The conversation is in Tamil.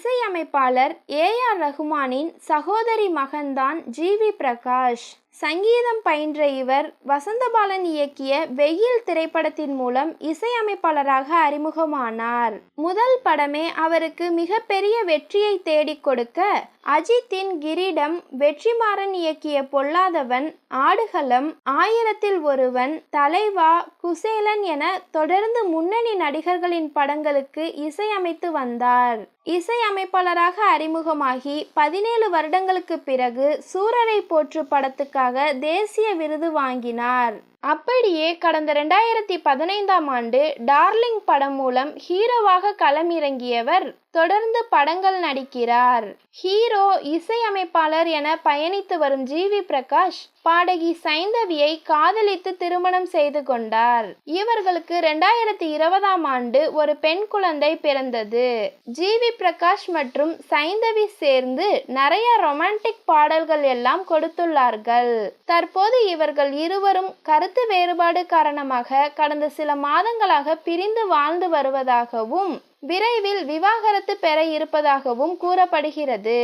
இசையமைப்பாளர் ஏ ஆர் ரஹ்மானின் சகோதரி மகன்தான் ஜி வி பிரகாஷ். சங்கீதம் பயின்ற இவர் வசந்தபாலன் இயக்கிய வெயில் திரைப்படத்தின் மூலம் இசையமைப்பாளராக அறிமுகமானார். முதல் படமே அவருக்கு மிகப்பெரிய வெற்றியை தேடிக் கொடுக்க அஜித்தின் கிரீடம் வெற்றிமாறன் இயக்கிய பொல்லாதவன் ஆடுகளம் ஆயிரத்தில் ஒருவன் தலைவா குசேலன் என தொடர்ந்து முன்னணி நடிகர்களின் படங்களுக்கு இசையமைத்து வந்தார். இசையமைப்பாளராக அறிமுகமாகி பதினேழு வருடங்களுக்கு பிறகு சூரரை போற்று படத்துக்கு படத்துக்காக தேசிய விருது வாங்கினார். அப்படியே கடந்த ரெண்டாயிரத்தி பதினைந்தாம் ஆண்டு டார்லிங் படம் மூலம் ஹீரோவாக களமிறங்கியவர் தொடர்ந்து படங்கள் நடிக்கிறார். ஹீரோ இசையமைப்பாளர் என பயணித்து வரும் ஜி. வி. பிரகாஷ் பாடகி சைந்தவியை காதலித்து திருமணம் செய்து கொண்டார். இவர்களுக்கு ரெண்டாயிரத்தி இருபதாம் ஆண்டு ஒரு பெண் குழந்தை பிறந்தது. ஜி. வி. பிரகாஷ் மற்றும் சைந்தவி சேர்ந்து நிறைய ரொமான்டிக் பாடல்கள் எல்லாம் கொடுத்துள்ளார்கள். தற்போது இவர்கள் இருவரும் கருத்து வேறுபாடு காரணமாக கடந்த சில மாதங்களாக பிரிந்து வாழ்ந்து வருவதாகவும் விரைவில் விவாகரத்து பெற இருப்பதாகவும் கூறப்படுகிறது.